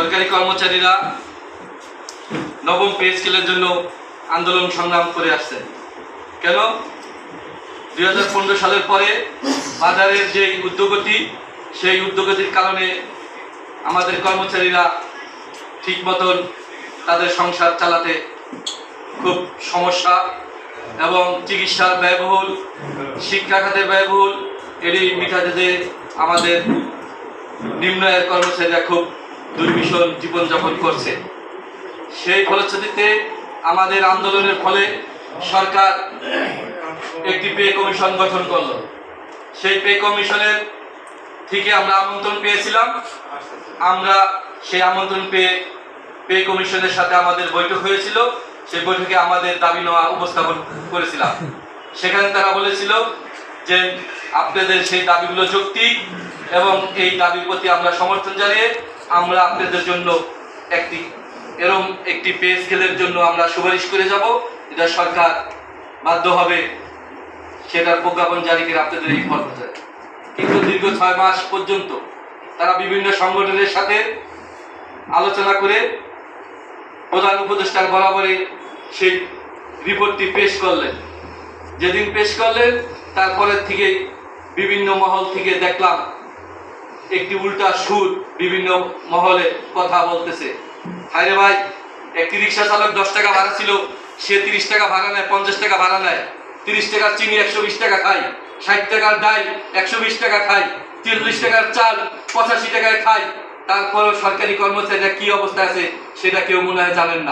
সরকারি কর্মচারীরা নবম পে স্কেলের জন্য আন্দোলন সংগ্রাম করে আসছে। কেন? দুই হাজার পনেরো সালের পরে বাজারের যে উদ্যোগতি, সেই উদ্যোগতির কারণে আমাদের কর্মচারীরা ঠিক মতন তাদের সংসার চালাতে খুব সমস্যা এবং চিকিৎসার ব্যয়বহুল, শিক্ষা খাতের ব্যয়বহুল, এরই মিটাতে যে আমাদের নিম্ন আয়ের কর্মচারীরা খুব দুর্বিষণ জীবনযাপন করছে। সেই ফলশ্রুতিতে আমাদের আন্দোলনের ফলে সরকার একটি পে কমিশন গঠন করল। সেই পে কমিশনের থেকে আমরা আমন্ত্রণ পেয়েছিলাম। আমরা সেই আমন্ত্রণ পেয়ে পে কমিশনের সাথে আমাদের বৈঠক হয়েছিল। সেই বৈঠকে আমাদের দাবি নেওয়া উপস্থাপন করেছিলাম। সেখানে তারা বলেছিল যে আপনাদের সেই দাবিগুলো যৌক্তিক এবং এই দাবির প্রতি আমরা সমর্থন জানিয়ে আমরা আপনাদের জন্য একটি এরম একটি পে স্কেলের জন্য আমরা সুপারিশ করে যাব। এটা সরকার বাধ্য হবে সেটার প্রজ্ঞাপন জারি করে আপনাদের এই পর্বতে কিন্তু দীর্ঘ ছয় মাস পর্যন্ত তারা বিভিন্ন সংগঠনের সাথে আলোচনা করে প্রধান উপদেষ্টার বরাবরে সেই রিপোর্টটি পেশ করলেন। যেদিন পেশ করলেন তারপরের থেকে বিভিন্ন মহল থেকে দেখলাম একটি উল্টা সুর বিভিন্ন মহলে কথা বলতেছে। হায়রে ভাই, একটি রিক্সা চালক দশ টাকা ভাড়া ছিল, সে তিরিশ টাকা ভাড়া নেয়, পঞ্চাশ টাকা ভাড়া নেয়। তিরিশ টাকার চিনি একশো বিশ টাকা খাই ষাট টাকার ডাল একশো বিশ টাকা খাই চল্লিশ টাকার চাল পঁচাশি টাকায় খাই তারপরেও সরকারি কর্মচারীরা কি অবস্থা আছে, সেটা কেউ মনে হয় জানেন না।